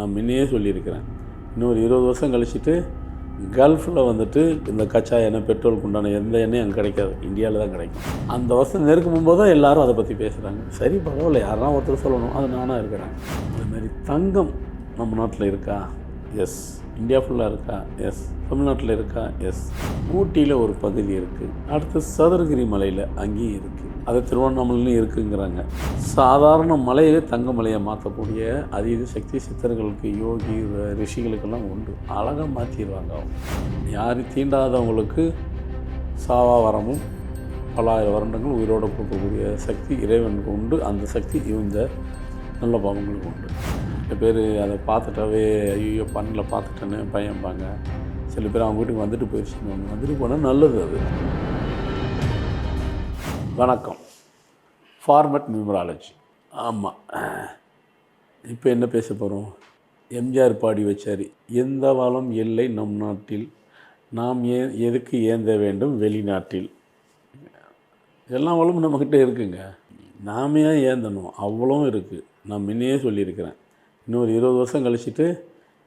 நான் முன்னையே சொல்லியிருக்கிறேன். இன்னொரு இருபது வருஷம் கழிச்சிட்டு கல்ஃபில் வந்துட்டு இந்த கச்சா எண்ணெய் பெட்ரோலுக்கு உண்டான எந்த எண்ணெயும் அங்கே கிடைக்காது. இந்தியாவில் தான் கிடைக்கும். அந்த வருஷம் நெருக்கும் போது தான் எல்லாரும் அதை பற்றி பேசுகிறாங்க சரி பரவாயில்ல யாரெல்லாம் ஒருத்தர் சொல்லணும். அது நானாக இருக்கிறேன். அதுமாரி தங்கம் நம்ம நாட்டில் இருக்கா? எஸ் இந்தியா ஃபுல்லாக இருக்கா? எஸ் தமிழ்நாட்டில் இருக்கா? எஸ் ஊட்டியில் ஒரு பகுதி இருக்குது அடுத்து சதுரகிரி மலையில் அங்கேயும் இருக்குது அது திருவண்ணாமலையும் இருக்குங்கிறாங்க. சாதாரண மலையிலே தங்க மலையை மாற்றக்கூடிய அதீத சக்தி சித்தர்களுக்கு யோகி ர- ரிஷிகளுக்கெல்லாம் உண்டு. அழகாக மாற்றிடுவாங்க அவங்க. யார் தீண்டாதவங்களுக்கு சாவா வரமும் பல்லாயிரம் வருடங்கள் உயிரோடு கொடுக்கக்கூடிய சக்தி இறைவனுக்கு உண்டு. அந்த சக்தி இந்த நல்ல பாவங்களுக்கு உண்டு. சில பேர் அதை பார்த்துட்டாவே ஐயோ பண்ணல பார்த்துட்டேன்னு பயம்பாங்க. சில பேர் அவங்க வீட்டுக்கு வந்துட்டு போயிடுச்சுன்னு வந்துட்டு போனால் நல்லது அது. வணக்கம். ஃபார்மட் நியூமராலஜி ஆமாம் இப்போ என்ன பேச போகிறோம் எம்ஜிஆர் பாடி வச்சார். எந்த வளம் எல்லை நம் நாட்டில். நாம் ஏ எதுக்கு ஏந்த வேண்டும் வெளிநாட்டில்? எல்லா வளமும் நம்மக்கிட்ட இருக்குங்க. நாம ஏன் ஏந்தணும். அவ்வளோ இருக்குது நான் முன்னையே சொல்லியிருக்கிறேன். இன்னொரு இருபது வருஷம் கழிச்சிட்டு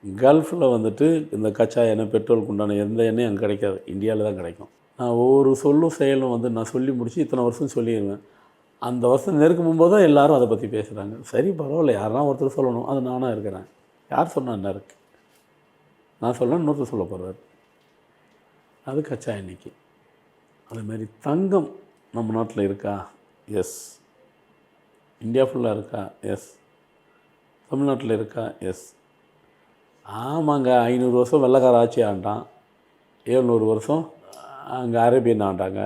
கல்ஃபில் வந்துட்டு இந்த கச்சா எண்ணெய் பெட்ரோலுக்கு உண்டான எந்த எண்ணெயும் அங்கே கிடைக்காது. இந்தியாவில் தான் கிடைக்கும். நான் ஒவ்வொரு சொல்லும் செயலும் வந்து நான் சொல்லி முடித்து இத்தனை வருஷம் சொல்லிடுவேன் அந்த வருஷம் நெருக்கும் போது தான் எல்லாரும் அதை பற்றி பேசுகிறாங்க சரி பரவாயில்ல யாரெல்லாம் ஒருத்தர் சொல்லணும். அது நானாக இருக்கிறேன். யார் சொன்னால் என்ன இருக்குது நான் சொல்ல இன்னொருத்தர் சொல்ல போகிறார் அது கச்சா எண்ணெய்க்கு. அதுமாரி தங்கம் நம்ம நாட்டில் இருக்கா? எஸ் இந்தியா ஃபுல்லாக இருக்கா? எஸ் தமிழ்நாட்டில் இருக்கா? எஸ் ஆமாங்க ஐநூறு வருஷம் வெள்ளக்கார ஆட்சி ஆண்டான். ஏழ்நூறு வருஷம் அங்கே அரேபியன் ஆண்டாங்க.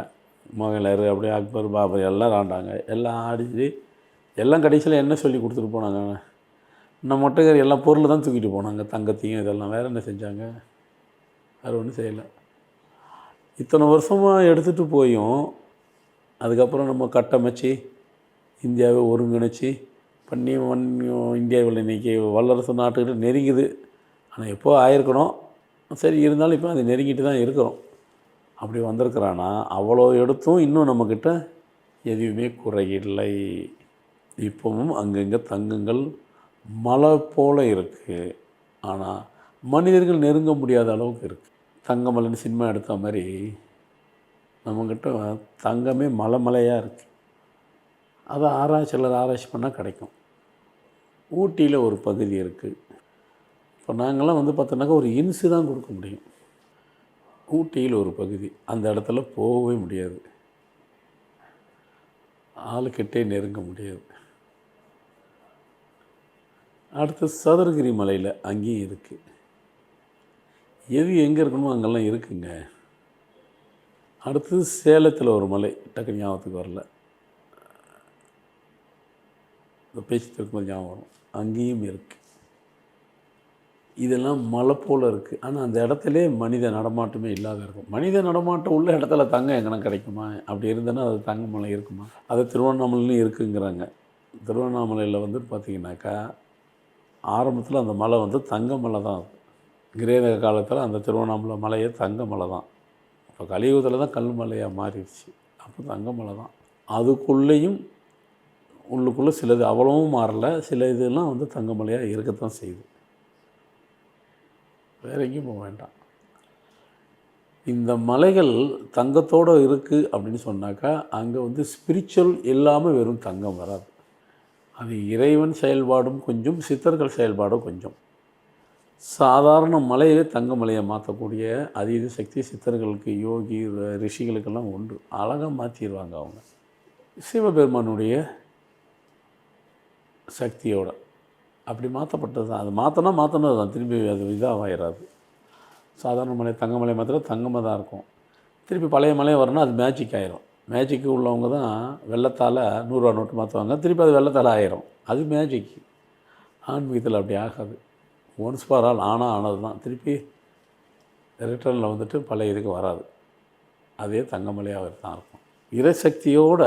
மொகலர் அப்படியே அக்பர் பாபர் எல்லாம் ஆண்டாங்க. எல்லாம் ஆடிச்சு எல்லாம் கடைசியில் என்ன சொல்லி கொடுத்துட்டு போனாங்க? நம்ம மொட்டைக்காரி எல்லாம் பொருள் தான் தூக்கிட்டு போனாங்க தங்கத்தையும் இதெல்லாம். வேறு என்ன செஞ்சாங்க? வேறு ஒன்றும் செய்யலை. இத்தனை வருஷமாக எடுத்துகிட்டு போயும் அதுக்கப்புறம் நம்ம கட்டமைச்சு இந்தியாவை ஒருங்கிணைச்சு பண்ணி இந்தியாவில் இன்றைக்கி வல்லரசு நாட்டுக்கிட்ட நெருங்குது. ஆனால் எப்போ ஆயிருக்கணும்? சரி இருந்தாலும் இப்போ அது நெருங்கிட்டு தான் இருக்கிறோம். அப்படி வந்திருக்கிறான்னா அவ்வளோ எடுத்தும் இன்னும் நம்மக்கிட்ட எதுவுமே குறையில்லை. இப்போவும் அங்கங்கே தங்கங்கள் மலை போல் இருக்குது ஆனால் மனிதர்கள் நெருங்க முடியாத அளவுக்கு இருக்குது தங்கமலைன்னு சினிமா எடுத்த மாதிரி நம்மக்கிட்ட தங்கமே மலை மலையாக இருக்குது அதை ஆராய்ச்சியாளர் ஆராய்ச்சி பண்ணால் கிடைக்கும். ஊட்டியில் ஒரு பகுதி இருக்குது இப்போ நாங்கள்லாம் வந்து பார்த்தோன்னாக்கா ஒரு இன்சு தான் கொடுக்க முடியும். ஊட்டியில் ஒரு பகுதி அந்த இடத்துல போகவே முடியாது. ஆளுக்கிட்டே நெருங்க முடியாது. அடுத்து சதுரகிரி மலையில் அங்கேயும் இருக்குது எது எங்கே இருக்கணுமோ அங்கெல்லாம் இருக்குங்க. அடுத்தது சேலத்தில் ஒரு மலை டக்கு ஞாபகத்துக்கு வரல. இப்போ பேசிட்டு திருக்கும்போது ஞாபகம் வரும். அங்கேயும் இருக்குது இதெல்லாம் மலை போல் இருக்குது ஆனால் அந்த இடத்துல மனித நடமாட்டமே இல்லாத இருக்கும். மனித நடமாட்டம் உள்ள இடத்துல தங்கம் எங்கன்னா கிடைக்குமா? அப்படி இருந்தேன்னா அது தங்க மலை இருக்குமா? அது திருவண்ணாமலையிலும் இருக்குங்கிறாங்க. திருவண்ணாமலையில் வந்து பார்த்திங்கனாக்கா ஆரம்பத்தில் அந்த மலை வந்து தங்க மலை தான் கிரேத காலத்தில் அந்த திருவண்ணாமலை மலையே தங்க மலை தான். இப்போ கலியுகத்தில் தான் கல் மலையாக மாறிடுச்சு. அப்போ தங்க மலை தான். அதுக்குள்ளேயும் உள்ளுக்குள்ளே சிலது அவ்வளவும் மாறலை சில இதெல்லாம் வந்து தங்கமலையாக இருக்கத்தான் செய்யுது. வேற எங்கேயும் போக வேண்டாம். இந்த மலைகள் தங்கத்தோடு இருக்குது அப்படின்னு சொன்னாக்கா அங்கே வந்து ஸ்பிரிச்சுவல் இல்லாமல் வெறும் தங்கம் வராது. அது இறைவன் செயல்பாடும் கொஞ்சம் சித்தர்கள் செயல்பாடும் கொஞ்சம். சாதாரண மலையே தங்க மலையை மாற்றக்கூடிய அதீத சக்தி சித்தர்களுக்கு யோகி ரிஷிகளுக்கெல்லாம் உண்டு. அழகாக மாற்றிடுவாங்க அவங்க. சிவபெருமானுடைய சக்தியோட. அப்படி மாற்றப்பட்டது தான். அது மாற்றினா மாற்றினது தான். திரும்பி அது இதாகாயிராது சாதாரண மலை தங்கமலை மாத்திர தங்கமாக தான் இருக்கும். திருப்பி பழைய மலையை வரணும் அது மேஜிக் ஆயிரும். மேஜிக்கு உள்ளவங்க தான் வெள்ளத்தால் நூறுரூவா நோட்டு மாற்றுவாங்க திருப்பி அது வெள்ளத்தால் ஆயிரும். அது மேஜிக் ஆன்மீகத்தில் அப்படி ஆகாது. ஒன்ஸ் ஃபார் ஆல் ஆனால் ஆனது தான். திருப்பி ரிட்டர்னில் வந்துட்டு பழைய இதுக்கு வராது. அதே தங்கமலையாக தான் இருக்கும். இறைசக்தியோட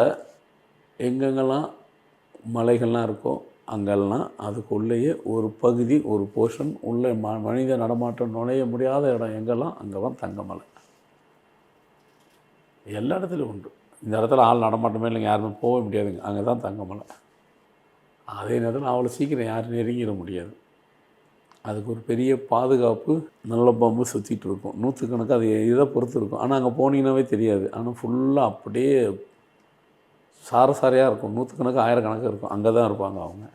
எங்கெங்கெல்லாம் மலைகள்லாம் இருக்கோ அங்கெல்லாம் அதுக்குள்ளேயே ஒரு பகுதி ஒரு போர்ஷன் உள்ள ம மனித நடமாட்டம் நுழைய முடியாத இடம் எங்கெல்லாம்? அங்கே தான் தங்கமலை. எல்லா இடத்துலையும் உண்டு. இந்த இடத்துல ஆள் நடமாட்டமே இல்லைங்க. யாருமே போக முடியாதுங்க. அங்கே தான் தங்கமலை. அதே நேரத்தில் அவ்வளோ சீக்கிரம் யாரும் நெருங்கிட முடியாது. அதுக்கு ஒரு பெரிய பாதுகாப்பு நல்ல பாம்பு சுற்றிட்டு இருக்கும். நூற்றுக்கணக்காக அது இதை பொறுத்து இருக்கும். ஆனால் அங்கே போனீங்கன்னாவே தெரியாது. ஆனால் ஃபுல்லாக அப்படியே சார சாரையாக இருக்கும். நூற்றுக்கணக்கு ஆயிரக்கணக்காக இருக்கும். அங்கே தான் இருப்பாங்க அவங்க.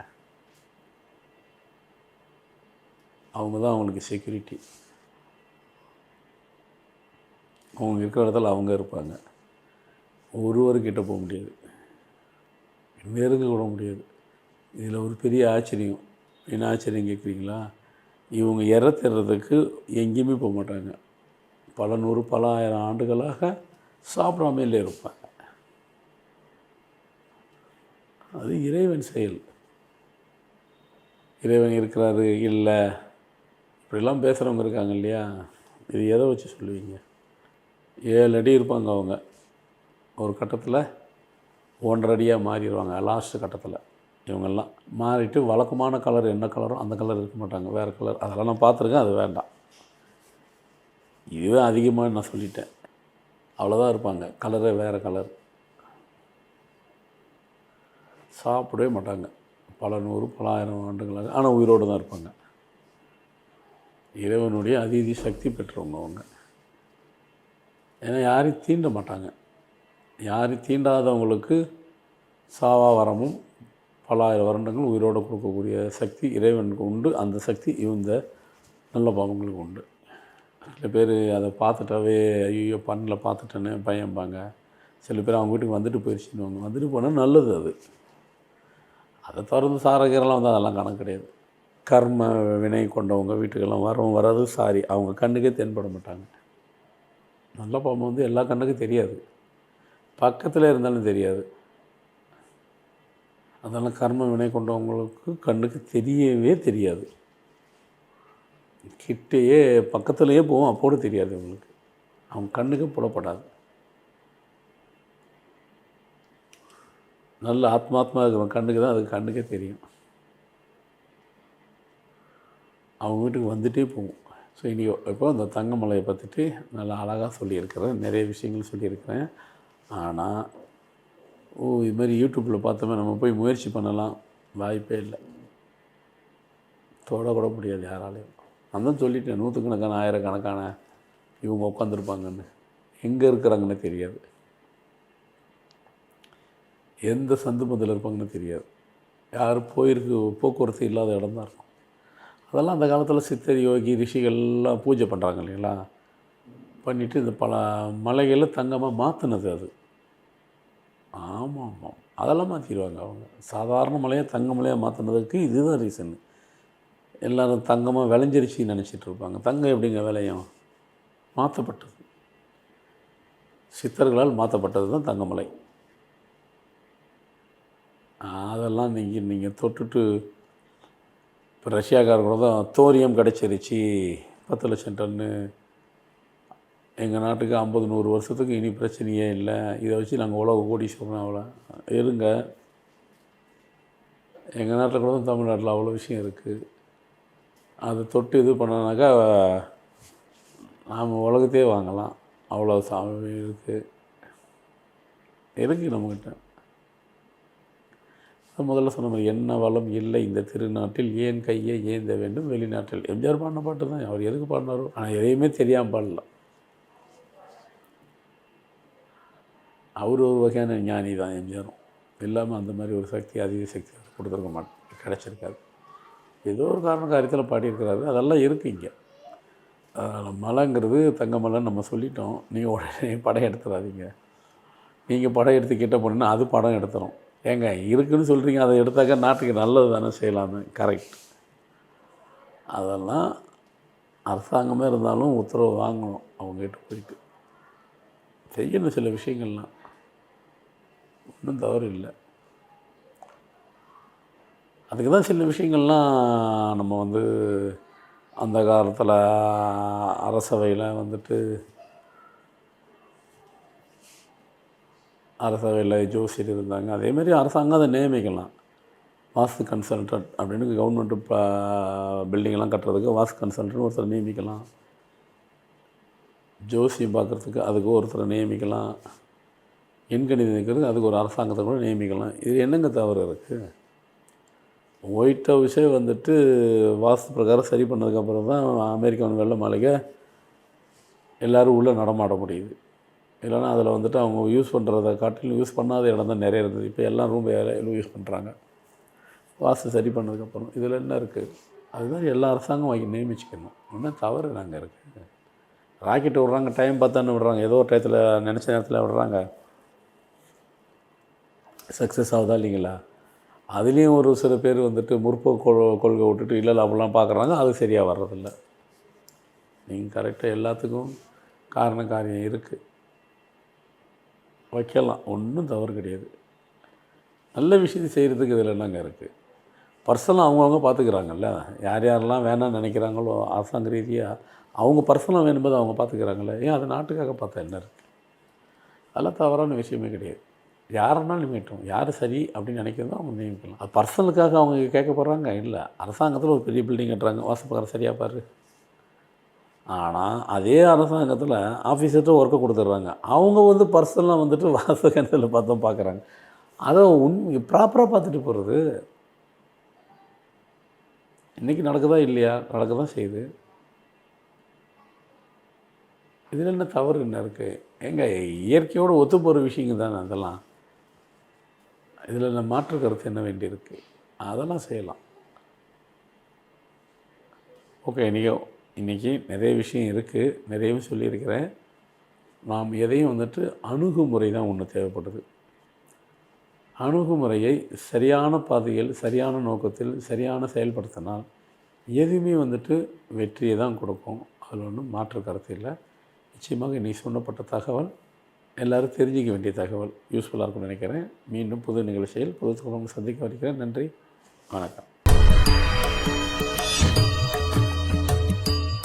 அவங்க தான் அவங்களுக்கு செக்யூரிட்டி அவங்க இருக்கிற இடத்துல அவங்க இருப்பாங்க. ஒருவர்கிட்ட போக முடியாது. நெருங்க கூட முடியாது. இதில் ஒரு பெரிய ஆச்சரியம். என்ன ஆச்சரியம் கேட்குறீங்களா இவங்க இறத்துறதுக்கு எங்கேயுமே போக மாட்டாங்க. பல நூறு பல ஆயிரம் ஆண்டுகளாக சாப்பிடாமையிலே இருப்பாங்க. அது இறைவன் செயல். இறைவன் இருக்கிறாரு இல்லை. இப்படிலாம் பேசுகிறவங்க இருக்காங்க இல்லையா? இது எதை வச்சு சொல்லுவீங்க? ஏழு அடி இருப்பாங்க அவங்க. ஒரு கட்டத்தில் ஒன்றரை அடியாக மாறிடுவாங்க லாஸ்ட்டு கட்டத்தில். இவங்கெல்லாம் மாறிட்டு வழக்கமான கலர் என்ன கலரோ அந்த கலர் இருக்க மாட்டாங்க வேறு கலர் அதெல்லாம் நான் பார்த்துருக்கேன் அது வேண்டாம். இதுவே அதிகமாக நான் சொல்லிட்டேன். அவ்வளோதான் இருப்பாங்க கலரே வேறு கலர் சாப்பிடவே மாட்டாங்க. பல நூறு பல ஆயிரம் ஆண்டுகளாக ஆனால் உயிரோடு தான் இருப்பாங்க. இறைவனுடைய அதீதி சக்தி பெற்றவங்க அவங்க. ஏன்னா யாரையும் தீண்ட மாட்டாங்க. யாரையும் தீண்டாதவங்களுக்கு சாவா வரமும் பல ஆயிரம் வருடங்கள் உயிரோடு கொடுக்கக்கூடிய சக்தி இறைவனுக்கு உண்டு. அந்த சக்தி இவங்க நல்ல பாவங்களுக்கு உண்டு. சில பேர் அதை பார்த்துட்டாவே ஐயோ பண்ணில் பார்த்துட்டேன்னு பயம்பாங்க. சில பேர் அவங்க வீட்டுக்கு வந்துட்டு போயிடுச்சுன்னு வந்துட்டு போனால் நல்லது அது. அதை திறந்து சாரகரெல்லாம் வந்து அதெல்லாம் கணக்கு கிடையாது. கர்ம வினை கொண்டவங்க வீட்டுக்கெல்லாம் வரவும் வராது சாரி. அவங்க கண்ணுக்கே தென்பட மாட்டாங்க. நல்ல பாம்பு வந்து எல்லா கண்ணுக்கும் தெரியாது. பக்கத்தில் இருந்தாலும் தெரியாது. அதெல்லாம் கர்ம வினை கொண்டவங்களுக்கு கண்ணுக்கு தெரியவே தெரியாது. கிட்டேயே பக்கத்துலேயே போவோம் அப்போடு தெரியாது இவங்களுக்கு. அவங்க கண்ணுக்கு புலப்படாது. நல்ல ஆத்மாத்மா இருக்கிற கண்ணுக்கு தான் அது கண்ணுக்கே தெரியும். அவங்க வீட்டுக்கு வந்துட்டே போகும். ஸோ இனி இப்போ அந்த தங்கமலையை பற்றிட்டு நல்லா அழகாக சொல்லியிருக்கிறேன். நிறைய விஷயங்கள் சொல்லியிருக்கிறேன். ஆனால் ஓ இது மாதிரி யூடியூப்பில் பார்த்தோமே நம்ம போய் முயற்சி பண்ணலாம். வாய்ப்பே இல்லை. தொடக்கூட முடியாது யாராலையும். நான் தான் சொல்லிட்டேன் நூற்றுக்கணக்கான ஆயிரக்கணக்கான இவங்க உட்காந்துருப்பாங்கன்னு எங்கே இருக்கிறாங்கன்னு தெரியாது. எந்த சந்து பந்தில் இருப்பாங்கன்னு தெரியாது. யார் போயிருக்கு போக்குவரத்து இல்லாத இடம் தான் இருக்கும். அதெல்லாம் அந்த காலத்தில் சித்தர் யோகி ரிஷிகள்லாம் பூஜை பண்ணுறாங்க இல்லைங்களா? பண்ணிவிட்டு இந்த பல மலைகளை தங்கமாக மாற்றினது அது. ஆமாம். ஆமாம் அதெல்லாம் மாற்றிடுவாங்க அவங்க. சாதாரண மலையை தங்க மலையாக மாற்றினதுக்கு இதுதான் ரீசன் எல்லோரும் தங்கமாக விளைஞ்சிருச்சின்னு நினச்சிட்டு இருப்பாங்க. தங்கம் எப்படிங்க விளையும்? மாற்றப்பட்டது சித்தர்களால் மாற்றப்பட்டது தான் தங்கமலை அதெல்லாம் நீங்கள் நீங்கள் தொட்டுட்டு இப்போ ரஷ்யாக்கார கூட தான் தோரியம் கிடச்சிருச்சு. பத்து லட்சம் டன்னு. எங்கள் நாட்டுக்கு ஐம்பது நூறு வருஷத்துக்கு இனி பிரச்சனையே இல்லை. இதை வச்சு நாங்கள் உலக கோடீஸ்வரன் அவ்வளோ. இருங்க. எங்கள் நாட்டில் கூட தான் தமிழ்நாட்டில் அவ்வளோ விஷயம் இருக்குது அதை தொட்டு இது பண்ணனாக்கா நாம் உலகத்தையே வாங்கலாம். அவ்வளோ சாமி இருக்குது இருக்குது நம்மக்கிட்ட முதல்ல சொன்ன மாதிரி என்ன வளம் இல்லை இந்த திருநாட்டில் ஏன் கையை ஏந்த வேண்டும் வெளிநாட்டில்? எம்ஜிஆர் பாடின பாட்டு தான். அவர் எதுக்கு பாடினாரோ ஆனால் எதையுமே தெரியாமல் பாடல. அவர் ஒரு வகையான ஞானி தான் எம்ஜிஆரும். இல்லாமல் அந்த மாதிரி ஒரு சக்தி அதிக சக்தி கொடுத்துருக்க மாட்டேன் கிடச்சிருக்காது. ஏதோ ஒரு காரண காரியத்தில் பாடியிருக்கிறாரு. அதெல்லாம் இருக்குது இங்கே. மலைங்கிறது தங்க மலைன்னு நம்ம சொல்லிட்டோம். நீங்கள் உடனே படம் எடுத்துடாதீங்க நீங்கள் படம் எடுத்து கிட்ட போனீங்கன்னா அது படம் எடுத்துரும். ஏங்க இருக்குன்னு சொல்கிறீங்க அதை எடுத்தாக்கா நாட்டுக்கு நல்லது தானே செய்யலாமே கரெக்ட் அதெல்லாம் அரசாங்கமே இருந்தாலும் உத்தரவு வாங்கணும் அவங்ககிட்ட போயிட்டு. செய்யணும் சில விஷயங்கள்லாம். ஒன்றும் தவறு இல்லை. அதுக்கு தான் சில விஷயங்கள்லாம் நம்ம வந்து அந்த காலத்தில் அரசவையில் வந்துட்டு அரசவையில் ஜோசியர் இருந்தாங்க. அதேமாரி அரசாங்கம் அதை நியமிக்கலாம். வாஸ்து கன்சல்டன்ட் அப்படின்னு கவர்மெண்ட்டு இப்போ பில்டிங்கெல்லாம் கட்டுறதுக்கு வாஸ்து கன்சல்டன்ட் ஒருத்தர் நியமிக்கலாம். ஜோசியம் பார்க்குறதுக்கு அதுக்கு ஒருத்தரை நியமிக்கலாம். எண்கணிதம் இருக்கிறது அதுக்கு ஒரு அரசாங்கத்தை கூட நியமிக்கலாம். இது என்னங்க தவறு இருக்குது ஒயிட் ஹவுஸே வந்துட்டு வாஸ்து பிரகாரம் சரி பண்ணதுக்கப்புறம் தான் அமெரிக்கன் வெள்ள மாளிகை எல்லோரும் உள்ளே நடமாட முடியுது. இல்லைன்னா அதில் வந்துட்டு அவங்க யூஸ் பண்ணுறத காட்டிலும் யூஸ் பண்ணாத இடம் தான் நிறைய இருந்தது. இப்போ எல்லாம் ரூம் எல்லாம் யூஸ் பண்ணுறாங்க வாஸ்து சரி பண்ணதுக்கப்புறம் இதில் என்ன இருக்குது அதுதான் எல்லா அரசாங்கம் வாங்கி நியமிச்சிக்கணும். ஒன்றும் தவறு நாங்கள் இருக்குது ராக்கெட் விட்றாங்க டைம் பார்த்தான்னு விடுறாங்க? ஏதோ ஒரு டயத்தில் நினச்ச நேரத்தில் விடுறாங்க. சக்ஸஸ் ஆகுதா இல்லைங்களா? அதுலேயும் ஒரு சில பேர் வந்துட்டு முற்போக்கு கொள் கொள்கை விட்டுட்டு இல்லை அப்படிலாம் பார்க்குறாங்க. அது சரியாக வர்றதில்ல. நீங்கள் கரெக்டாக எல்லாத்துக்கும் காரண காரியம் இருக்குது வைக்கலாம். ஒன்றும் தவறு கிடையாது. நல்ல விஷயத்தை செய்கிறதுக்கு இதில் என்னங்க இருக்குது பர்சனலாக அவங்கவுங்க பார்த்துக்கிறாங்கல்ல? யார் யாரெல்லாம் வேணாம்னு நினைக்கிறாங்களோ அரசாங்க ரீதியாக அவங்க பர்சனலாக வேணும்போது அவங்க பார்த்துக்கிறாங்களே ஏன் அது நாட்டுக்காக பார்த்தா என்ன இருக்குது அதெல்லாம் தவறான விஷயமே கிடையாது. யாருன்னா நியமிட்டோம் யார் சரி அப்படின்னு நினைக்கிறதோ அவங்க நியமிக்கலாம் அது பர்சனலுக்காக அவங்க கேட்க போகிறாங்க இல்லை. அரசாங்கத்தில் ஒரு பெரிய பில்டிங் கட்டுறாங்க. வாசப்பக்கார சரியாக பாரு. ஆனால் அதே அரசாங்கத்தில் ஆஃபீஸர்கிட்ட ஒர்க்கை கொடுத்துட்றாங்க அவங்க வந்து பர்சனலாக வந்துட்டு வாசகத்தில் பார்த்தோம் பார்க்குறாங்க. அதை உண்மை ப்ராப்பராக பார்த்துட்டு போகிறது இன்றைக்கி நடக்குதா இல்லையா? நடக்க தான் செய்யுது. இதில் என்ன தவறு என்ன இருக்குது எங்க இயற்கையோடு ஒத்து போகிற விஷயங்க தானே அதெல்லாம். இதில் என்ன மாற்று கருத்து என்ன வேண்டியிருக்கு அதெல்லாம் செய்யலாம். ஓகே நீங்கள் இன்றைக்கி நிறைய விஷயம் இருக்குது நிறையவும் சொல்லியிருக்கிறேன். நாம் எதையும் வந்துட்டு அணுகுமுறை தான் ஒன்று தேவைப்படுது. அணுகுமுறையை சரியான பாதையில் சரியான நோக்கத்தில் சரியான செயல்படுத்தினால் எதுவுமே வந்துட்டு வெற்றியை தான் கொடுக்கும். அதில் ஒன்றும் மாற்று கருத்து இல்லை. நிச்சயமாக நீ சொன்னப்பட்ட தகவல் எல்லோரும் தெரிஞ்சிக்க வேண்டிய தகவல் யூஸ்ஃபுல்லாக இருக்கும்னு நினைக்கிறேன். மீண்டும் புது நிகழ்ச்சியில் புது சந்திக்க வருகிறேன். நன்றி. வணக்கம்.